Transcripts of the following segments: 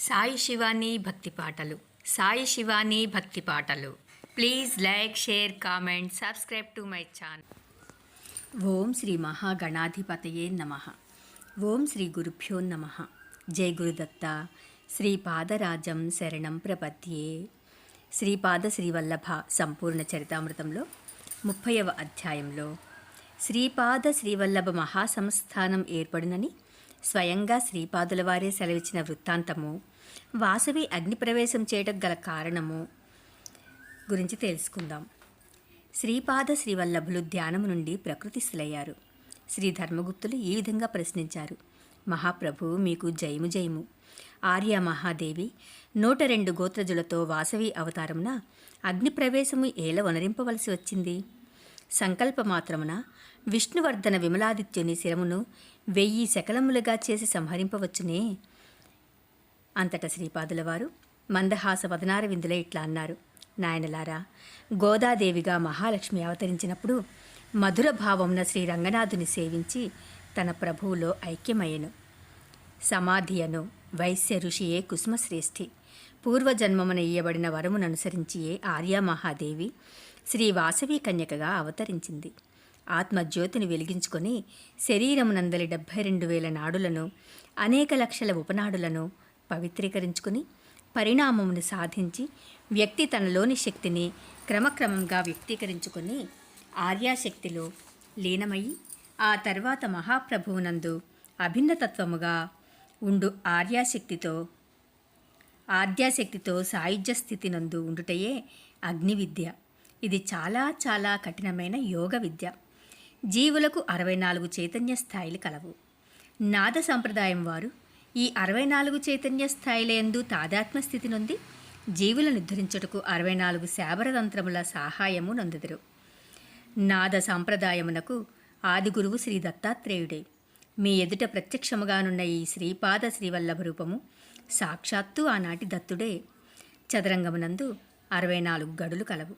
సాయి శివాని భక్తి పాటలు. సాయి శివాని భక్తి పాటలు. Please like share comment subscribe to my channel. ఓం శ్రీ మహాగణాధిపతయే నమ. ఓం శ్రీ గురుభ్యో నమ. జై గురుదత్త. శ్రీపాదరాజం శరణం ప్రపద్యే. శ్రీపాద శ్రీవల్లభ సంపూర్ణ చరితామృతంలో ముప్పైవ అధ్యాయంలో శ్రీపాద శ్రీవల్లభ మహాసంస్థానం ఏర్పడినని స్వయంగా శ్రీపాదుల వారే సెలవిచ్చిన వృత్తాంతము వాసవి అగ్నిప్రవేశం చేయటం గల కారణము గురించి తెలుసుకుందాం. శ్రీపాద శ్రీవల్లభులు ధ్యానము నుండి ప్రకృతిస్థులయ్యారు. శ్రీ ధర్మగుప్తులు ఈ విధంగా ప్రశ్నించారు. మహాప్రభు మీకు జయము జయము. ఆర్య మహాదేవి నూట రెండు గోత్రజులతో వాసవి అవతారమున అగ్నిప్రవేశము ఏల వనరింపవలసి వచ్చింది? సంకల్ప మాత్రమున విష్ణువర్ధన విమలాదిత్యుని శిరమును వెయ్యి శకలములుగా చేసి సంహరింపవచ్చునే? అంతటా శ్రీపాదుల వారు మందహాస వదనార విందులే ఇట్లా అన్నారు. నాయనలారా గోదాదేవిగా మహాలక్ష్మి అవతరించినప్పుడు మధుర భావమున శ్రీ రంగనాథుని సేవించి తన ప్రభువులో ఐక్యమయ్యను. సమాధియను వైశ్య ఋషియే కుసుమశ్రేష్ఠి. పూర్వజన్మమున ఇయ్యబడిన వరమును అనుసరించియే ఆర్యామహాదేవి శ్రీ వాసవి కన్యకగా అవతరించింది. ఆత్మజ్యోతిని వెలిగించుకొని శరీరమునందలి డెబ్భై రెండు వేల నాడులను అనేక లక్షల ఉపనాడులను పవిత్రీకరించుకుని పరిణామమును సాధించి వ్యక్తి తనలోని శక్తిని క్రమక్రమంగా వ్యక్తీకరించుకొని ఆర్యాశక్తిలో లీనమయ్యి ఆ తర్వాత మహాప్రభువునందు అభిన్నతత్వముగా ఉండు ఆర్యాశక్తితో ఆద్యాశక్తితో సాయుధ్య స్థితి నందు ఉండుటయే అగ్ని విద్య ఇది చాలా చాలా కఠినమైన యోగ విద్య. జీవులకు అరవై నాలుగు చైతన్య స్థాయిలు కలవు. నాద సంప్రదాయం వారు ఈ అరవై నాలుగు చైతన్య స్థాయిలందు తాదాత్మ స్థితి నుండి జీవులను ఉద్ధరించుటకు అరవై నాలుగు శాబరతంత్రముల సహాయము నందుదురు. నాద సంప్రదాయమునకు ఆదిగురువు శ్రీ దత్తాత్రేయుడే. మీ ఎదుట ప్రత్యక్షముగానున్న ఈ శ్రీపాద శ్రీవల్లభ రూపము సాక్షాత్తు ఆనాటి దత్తుడే. చదరంగమునందు అరవై నాలుగు గడులు కలవు.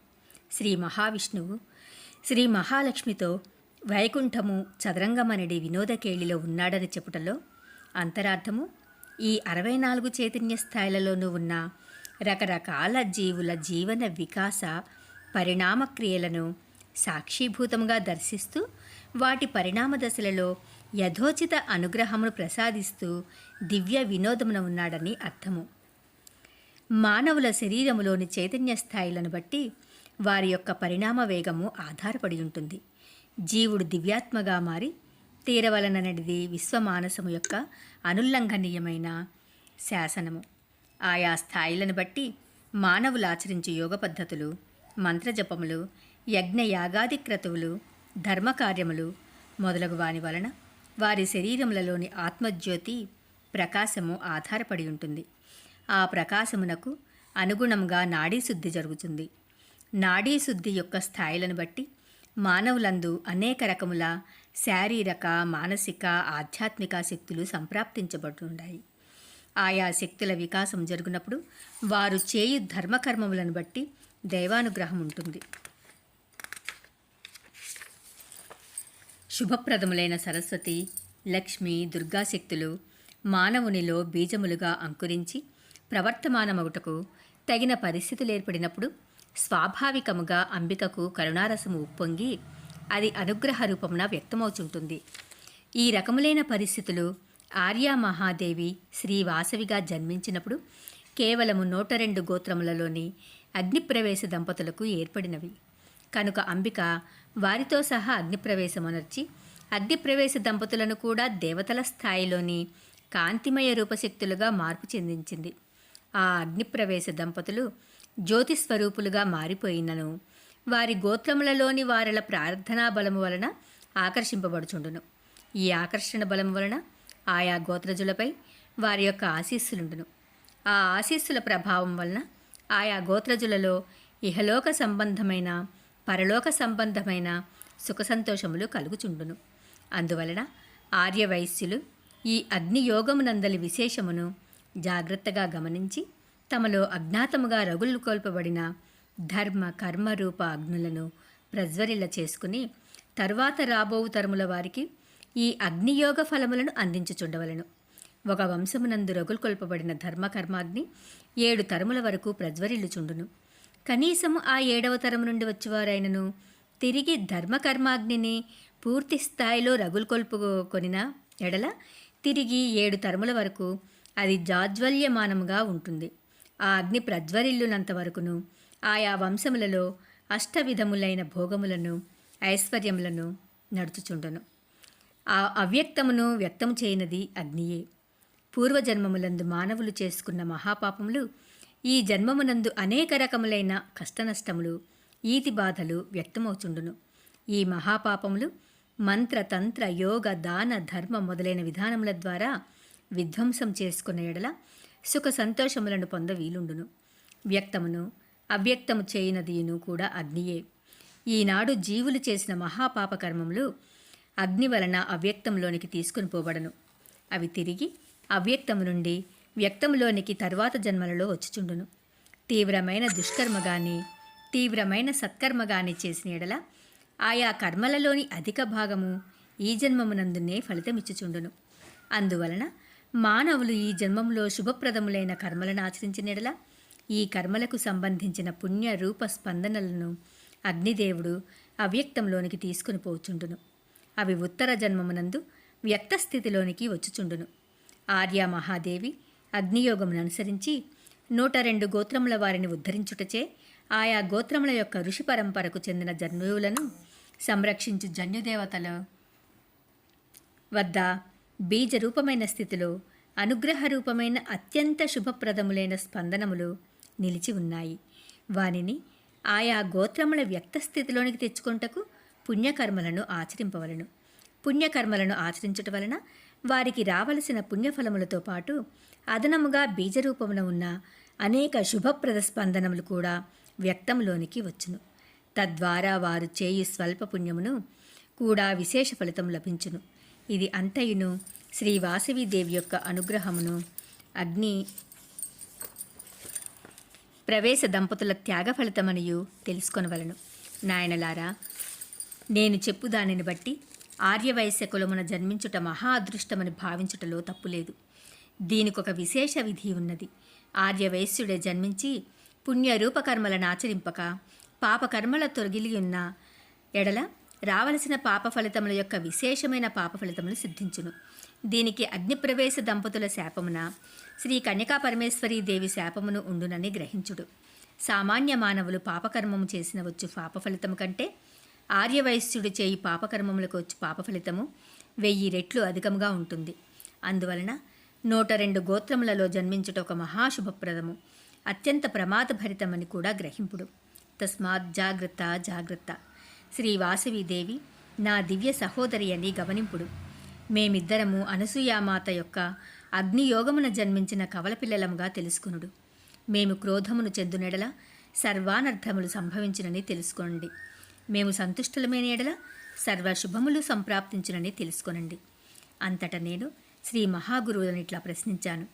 శ్రీ మహావిష్ణువు శ్రీ మహాలక్ష్మితో వైకుంఠము చదరంగమనడి వినోదకేళిలో ఉన్నాడని చెప్పుటలో అంతరార్థము ఈ అరవై నాలుగు చైతన్య స్థాయిలలోనూ ఉన్న రకరకాల జీవుల జీవన వికాస పరిణామక్రియలను సాక్షీభూతముగా దర్శిస్తూ వాటి పరిణామ దశలలో యథోచిత అనుగ్రహమును ప్రసాదిస్తూ దివ్య వినోదమున ఉన్నాడని అర్థము. మానవుల శరీరములోని చైతన్య స్థాయిలను బట్టి వారి యొక్క పరిణామ వేగము ఆధారపడి ఉంటుంది. జీవుడు దివ్యాత్మగా మారి తీరవలననది విశ్వమానసము యొక్క అనుల్లంఘనీయమైన శాసనము. ఆయా స్థాయిలను బట్టి మానవులు ఆచరించే యోగ పద్ధతులు మంత్రజపములు యజ్ఞయాగాది క్రతువులు ధర్మకార్యములు మొదలగు వాని వలన వారి శరీరములలోని ఆత్మజ్యోతి ప్రకాశము ఆధారపడి ఉంటుంది. ఆ ప్రకాశమునకు అనుగుణంగా నాడీశుద్ధి జరుగుతుంది. నాడీశుద్ధి యొక్క స్థాయిలను బట్టి మానవులందు అనేక రకముల శారీరక మానసిక ఆధ్యాత్మిక శక్తులు సంప్రాప్తించబడుతుండాయి. ఆయా శక్తుల వికాసం జరుగునప్పుడు వారు చేయు ధర్మకర్మములను బట్టి దైవానుగ్రహం ఉంటుంది. శుభప్రదములైన సరస్వతి లక్ష్మి దుర్గాశక్తులు మానవునిలో బీజములుగా అంకురించి ప్రవర్తమానమగుటకు తగిన పరిస్థితులు ఏర్పడినప్పుడు స్వాభావికముగా అంబికకు కరుణారసము ఉప్పొంగి అది అనుగ్రహ రూపమున వ్యక్తమవుచుంటుంది. ఈ రకములైన పరిస్థితులు ఆర్యా మహాదేవి శ్రీవాసవిగా జన్మించినప్పుడు కేవలము నూట రెండు గోత్రములలోని అగ్నిప్రవేశ దంపతులకు ఏర్పడినవి. కనుక అంబిక వారితో సహా అగ్నిప్రవేశమునర్చి అగ్నిప్రవేశ దంపతులను కూడా దేవతల స్థాయిలోని కాంతిమయ రూపశక్తులుగా మార్పు చెందించింది. ఆ అగ్నిప్రవేశ దంపతులు జ్యోతిస్వరూపులుగా మారిపోయినను. వారి గోత్రములలోని వారల ప్రార్థనా బలము వలన ఆకర్షింపబడుచుండును. ఈ ఆకర్షణ బలం వలన ఆయా గోత్రజులపై వారి యొక్క ఆశీస్సులుండును. ఆ ఆశీస్సుల ప్రభావం వలన ఆయా గోత్రజులలో ఇహలోక సంబంధమైన పరలోక సంబంధమైన సుఖ సంతోషములు కలుగుచుండును. అందువలన ఆర్యవైశ్యులు ఈ అగ్నియోగమునందలి విశేషమును జాగ్రత్తగా గమనించి తమలో అజ్ఞాతముగా రగులు కోల్పబడిన ధర్మ కర్మరూప అగ్నులను ప్రజ్వరిల్ల చేసుకుని తరువాత రాబోవు తరముల వారికి ఈ అగ్నియోగ ఫలములను అందించుచుండవలను. ఒక వంశమునందు రగులుకొల్పబడిన ధర్మకర్మాగ్ని ఏడు తరముల వరకు ప్రజ్వరిల్లుచుండును. కనీసము ఆ ఏడవ తరము నుండి వచ్చేవారైనను తిరిగి ధర్మకర్మాగ్నిని పూర్తి స్థాయిలో రగులుకొల్పుకొనిన ఎడల తిరిగి ఏడు తరముల వరకు అది జాజ్వల్యమానముగా ఉంటుంది. ఆ అగ్ని ప్రజ్వరిల్లునంత వరకును ఆయా వంశములలో అష్టవిధములైన భోగములను ఐశ్వర్యములను నడుచుచుండును. ఆ అవ్యక్తమును వ్యక్తము చేయనది అగ్నియే. పూర్వజన్మములందు మానవులు చేసుకున్న మహాపాపములు ఈ జన్మమునందు అనేక రకములైన కష్టనష్టములు ఈతి బాధలు వ్యక్తమవుచుండును. ఈ మహాపాపములు మంత్ర తంత్ర యోగ దాన ధర్మ మొదలైన విధానముల ద్వారా విధ్వంసం చేసుకున్న ఎడల సుఖ సంతోషములను పొంద వీలుండును. వ్యక్తమును అవ్యక్తము చేయనదియును కూడా అగ్నియే. ఈనాడు జీవులు చేసిన మహాపాపకర్మములు అగ్ని వలన అవ్యక్తంలోనికి తీసుకుని పోబడను. అవి తిరిగి అవ్యక్తము నుండి వ్యక్తంలోనికి తర్వాత జన్మలలో వచ్చుచుండును. తీవ్రమైన దుష్కర్మ కానీ తీవ్రమైన సత్కర్మ కానీ చేసిన ఎడల ఆయా కర్మలలోని అధిక భాగము ఈ జన్మమునందునే ఫలితమిచ్చుచుండును. అందువలన మానవులు ఈ జన్మంలో శుభప్రదములైన కర్మలను ఆచరించిన ఎడల ఈ కర్మలకు సంబంధించిన పుణ్య రూప స్పందనలను అగ్నిదేవుడు అవ్యక్తంలోనికి తీసుకుని పోచుండును. అవి ఉత్తర జన్మమునందు వ్యక్త స్థితిలోనికి వచ్చుచుండును. ఆర్య మహాదేవి అగ్నియోగమును అనుసరించి నూట రెండు గోత్రముల వారిని ఉద్ధరించుటచే ఆయా గోత్రముల యొక్క ఋషి పరంపరకు చెందిన జన్యువులను సంరక్షించు జన్యుదేవతల వద్ద బీజరూపమైన స్థితిలో అనుగ్రహరూపమైన అత్యంత శుభప్రదములైన స్పందనములు నిలిచి ఉన్నాయి. వానిని ఆయా గోత్రముల వ్యక్త స్థితిలోనికి తెచ్చుకొంటకు పుణ్యకర్మలను ఆచరింపవలను. పుణ్యకర్మలను ఆచరించుట వలన వారికి రావలసిన పుణ్యఫలములతో పాటు అదనముగా బీజరూపమున ఉన్న అనేక శుభప్రద స్పందనములు కూడా వ్యక్తంలోనికి వచ్చును. తద్వారా వారు చేయు స్వల్ప పుణ్యమును కూడా విశేష ఫలితం లభించును. ఇది అంతయును. శ్రీ వాసవిదేవి యొక్క అనుగ్రహమును. అగ్ని ప్రవేశ దంపతుల త్యాగ ఫలితమనియు తెలుసుకొనవలను. నాయనలారా నేను చెప్పు దానిని బట్టి ఆర్యవైశ్య కులమున జన్మించుట మహా అదృష్టమని భావించుటలో తప్పులేదు. దీనికొక విశేష విధి ఉన్నది. ఆర్యవైశ్యుడే జన్మించి పుణ్యరూపకర్మలను ఆచరింపక పాపకర్మల తొలగిలి ఉన్న ఎడల రావలసిన పాప ఫలితముల యొక్క విశేషమైన పాప ఫలితములు సిద్ధించును. దీనికి అగ్నిప్రవేశ దంపతుల శాపమున శ్రీ కన్యకా పరమేశ్వరీ దేవి శాపమును ఉండునని గ్రహించుడు. సామాన్య మానవులు పాపకర్మము చేసిన వచ్చు పాప ఫలితము కంటే ఆర్యవైశ్యుడు చేయి పాపకర్మములకు వచ్చు పాప ఫలితము వెయ్యి రెట్లు అధికముగా ఉంటుంది. అందువలన నూట రెండు గోత్రములలో జన్మించుట ఒక మహాశుభప్రదము. అత్యంత ప్రమాదభరితమని కూడా గ్రహింపుడు. తస్మాత్ జాగ్రత్త జాగ్రత్త. శ్రీ వాసవిదేవి నా దివ్య సహోదరి అని గమనింపుడు. మేమిద్దరము అనసూయామాత యొక్క అగ్నియోగమున జన్మించిన కవలపిల్లలముగా తెలుసుకునుడు. మేము క్రోధమును చెందునెడల సర్వానర్థములు సంభవించునని తెలుసుకోండి మేము సంతుష్టలమైన ఎడల సర్వశుభములు సంప్రాప్తించునని తెలుసుకొనండి. అంతటా నేను శ్రీ మహాగురువులను ఇట్లా ప్రశ్నించాను.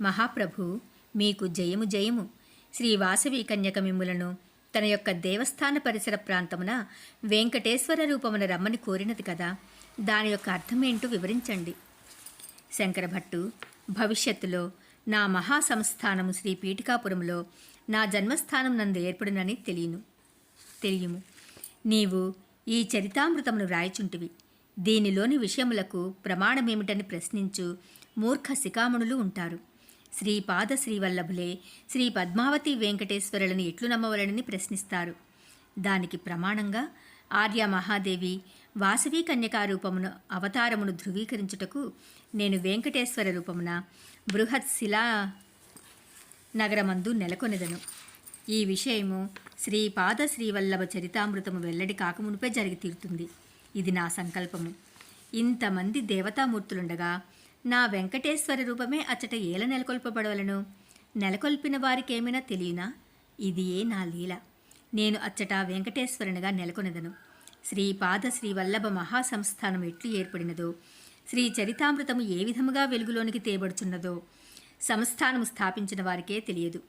మహాప్రభు మీకు జయము జయము. శ్రీ వాసవి కన్యక మిమ్ములను తన యొక్క దేవస్థాన పరిసర ప్రాంతమున వెంకటేశ్వర రూపమున రమ్మని కోరినది కదా. దాని యొక్క అర్థమేంటో వివరించండి. శంకరభట్టు భవిష్యత్తులో నా మహాసంస్థానము శ్రీ పీఠికాపురంలో నా జన్మస్థానం నందు ఏర్పడునని తెలియను. తెలియము. నీవు ఈ చరితామృతమును వ్రాయచుంటివి. దీనిలోని విషయములకు ప్రమాణమేమిటని ప్రశ్నించు మూర్ఖ శిఖామణులు ఉంటారు. శ్రీపాద శ్రీవల్లభులే శ్రీ పద్మావతి వెంకటేశ్వరులను ఎట్లు నమ్మవలనని ప్రశ్నిస్తారు. దానికి ప్రమాణంగా ఆర్య మహాదేవి వాసవి కన్యకా రూపమును అవతారమును ధృవీకరించుటకు నేను వెంకటేశ్వర రూపమున బృహత్ శిలా నగరమందు నెలకొనెదను. ఈ విషయము శ్రీపాద శ్రీవల్లభ చరితామృతము వెల్లడి కాకమునుపే జరిగి తీరుతుంది ఇది నా సంకల్పము. ఇంతమంది దేవతామూర్తులుండగా నా వెంకటేశ్వర రూపమే అచ్చట ఏల నెలకొల్పబడవలను. నెలకొల్పిన వారికేమైనా తెలియనా? ఇది ఏ నా లీల. నేను అచ్చట వెంకటేశ్వరునిగా నెలకొనదను. శ్రీపాద శ్రీవల్లభ మహాసంస్థానం ఎట్లు ఏర్పడినదో శ్రీ చరితామృతము ఏ విధముగా వెలుగులోనికి తేబడుచున్నదో సంస్థానము స్థాపించిన వారికే తెలియదు.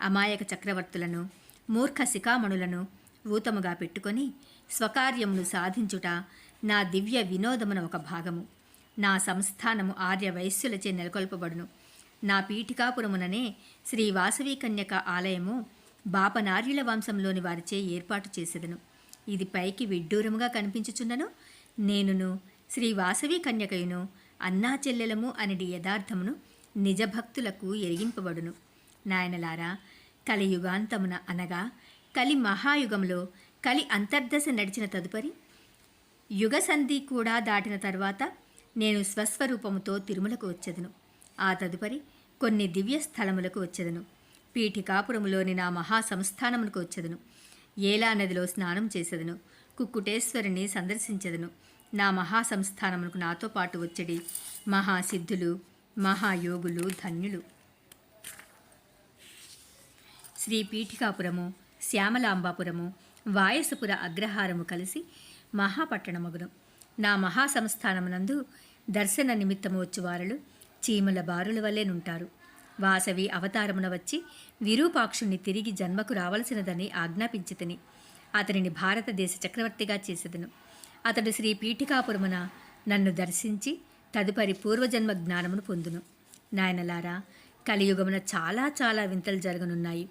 అమాయక చక్రవర్తులను మూర్ఖ శిఖామణులను ఊతముగా పెట్టుకొని స్వకార్యమును సాధించుట నా దివ్య వినోదమున ఒక భాగము. నా సంస్థానము ఆర్య వైశ్యులచే నెలకొల్పబడును. నా పీఠికాపురముననే శ్రీ వాసవి కన్యక ఆలయము బాపనార్యుల వంశంలోని వారిచే ఏర్పాటు చేసేదను. ఇది పైకి విడ్డూరముగా కనిపించుచున్నను నేనును శ్రీ వాసవి కన్యకయును అన్నా చెల్లెలము అనేది యథార్థమును నిజభక్తులకు ఎరిగింపబడును. నాయనలారా కలియుగాంతమున అనగా కలి మహాయుగంలో కలి అంతర్దశ నడిచిన తదుపరి యుగ సంధి కూడా దాటిన తర్వాత నేను స్వస్వరూపముతో తిరుమలకు వచ్చెదను. ఆ తదుపరి కొన్ని దివ్య స్థలములకు వచ్చెదను. పీఠికాపురములోని నా మహాసంస్థానమునకు వచ్చెదను. ఏలా నదిలో స్నానం చేసెదను. కుక్కుటేశ్వరిని సందర్శించెదను. నా మహాసంస్థానమునకు నాతో పాటు వచ్చడి మహాసిద్ధులు మహాయోగులు ధన్యులు. శ్రీ పీఠికాపురము శ్యామలాంబాపురము వాయసపుర అగ్రహారము కలిసి మహాపట్టణమగును. నా మహాసంస్థానమునందు దర్శన నిమిత్తము వచ్చువారలు చీమల బారుల వల్లే వాసవి అవతారమున వచ్చి విరూపాక్షుణ్ణి తిరిగి జన్మకు రావలసినదని ఆజ్ఞాపించితిని. అతనిని భారతదేశ చక్రవర్తిగా చేసేదను అతడు శ్రీ పీఠికాపురమున నన్ను దర్శించి తదుపరి పూర్వజన్మ జ్ఞానమును పొందును. నాయనలారా కలియుగమున చాలా చాలా వింతలు జరగనున్నాయి.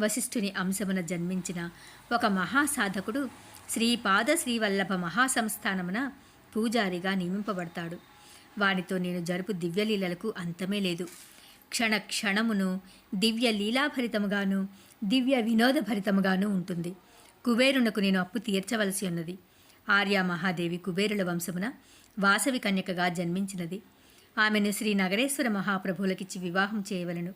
వశిష్ఠుని అంశమున జన్మించిన ఒక మహాసాధకుడు శ్రీపాద శ్రీవల్లభ మహాసంస్థానమున పూజారిగా నియమింపబడతాడు. వాడితో నేను జరుపు దివ్యలీలలకు అంతమే లేదు. క్షణ క్షణమును దివ్య లీలాభరితముగాను దివ్య వినోదభరితముగాను ఉంటుంది. కుబేరునకు నేను అప్పు తీర్చవలసి ఉన్నది. ఆర్య మహాదేవి కుబేరుల వంశమున వాసవి కన్యకగా జన్మించినది. ఆమెను శ్రీ నగరేశ్వర మహాప్రభువులకిచ్చి వివాహం చేయవలను.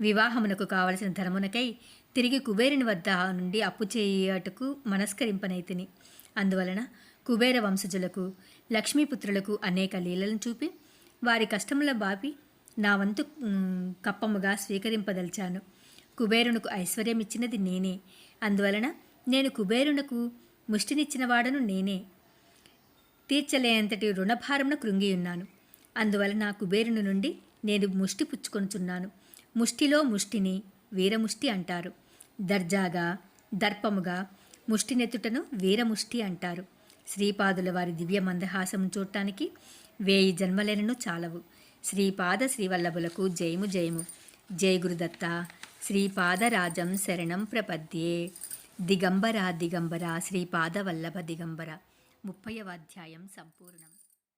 వివాహమునకు కావలసిన ధనమునకై తిరిగి కుబేరుని వద్ద నుండి అప్పు చేయుటకు మనస్కరింపనైతిని. అందువలన కుబేర వంశజులకు లక్ష్మీపుత్రులకు అనేక లీలలను చూపి వారి కష్టముల బాపి నా వంతు కప్పముగా స్వీకరింపదలిచాను. కుబేరునకు ఐశ్వర్యం ఇచ్చినది నేనే. అందువలన నేను కుబేరునకు ముష్టినిచ్చిన వాడను నేనే. తీర్చలేనంతటి రుణభారమున కృంగియున్నాను. అందువలన కుబేరుని నుండి నేను ముష్టి పుచ్చుకొనుచున్నాను. ముష్టిలో ముష్టిని వీరముష్టి అంటారు. దర్జాగా దర్పముగా ముష్టినెత్తుటను వీరముష్టి అంటారు. శ్రీపాదుల వారి దివ్య మందహాసము చూడటానికి వేయి జన్మలేనను చాలవు. శ్రీపాద శ్రీవల్లభులకు జయము జయము. జయ గురుదత్త శ్రీపాదరాజం శరణం ప్రపద్యే. దిగంబర దిగంబర శ్రీపాద వల్లభ దిగంబర. ముప్పైవ అధ్యాయం సంపూర్ణం.